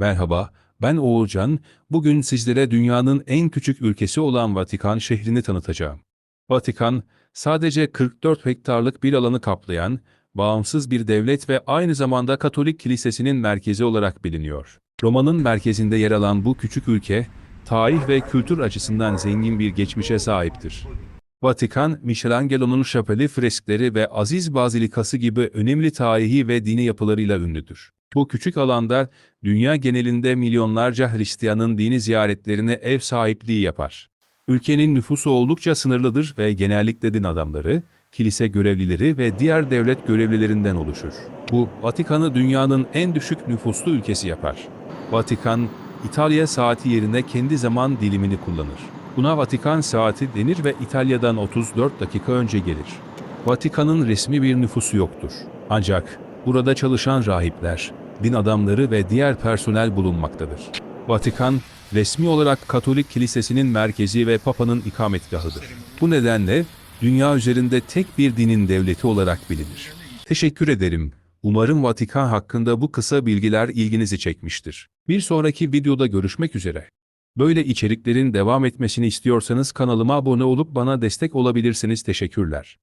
Merhaba, ben Oğulcan. Bugün sizlere dünyanın en küçük ülkesi olan Vatikan şehrini tanıtacağım. Vatikan, sadece 44 hektarlık bir alanı kaplayan, bağımsız bir devlet ve aynı zamanda Katolik Kilisesi'nin merkezi olarak biliniyor. Roma'nın merkezinde yer alan bu küçük ülke, tarih ve kültür açısından zengin bir geçmişe sahiptir. Vatikan, Michelangelo'nun şapeli freskleri ve Aziz Bazilikası gibi önemli tarihi ve dini yapılarıyla ünlüdür. Bu küçük alanda dünya genelinde milyonlarca Hristiyanın dini ziyaretlerine ev sahipliği yapar. Ülkenin nüfusu oldukça sınırlıdır ve genellikle din adamları, kilise görevlileri ve diğer devlet görevlilerinden oluşur. Bu, Vatikan'ı dünyanın en düşük nüfuslu ülkesi yapar. Vatikan, İtalya saati yerine kendi zaman dilimini kullanır. Buna Vatikan saati denir ve İtalya'dan 34 dakika önce gelir. Vatikan'ın resmi bir nüfusu yoktur. Ancak burada çalışan rahipler, din adamları ve diğer personel bulunmaktadır. Vatikan, resmi olarak Katolik Kilisesi'nin merkezi ve Papa'nın ikametgahıdır. Bu nedenle dünya üzerinde tek bir dinin devleti olarak bilinir. Teşekkür ederim. Umarım Vatikan hakkında bu kısa bilgiler ilginizi çekmiştir. Bir sonraki videoda görüşmek üzere. Böyle içeriklerin devam etmesini istiyorsanız kanalıma abone olup bana destek olabilirsiniz. Teşekkürler.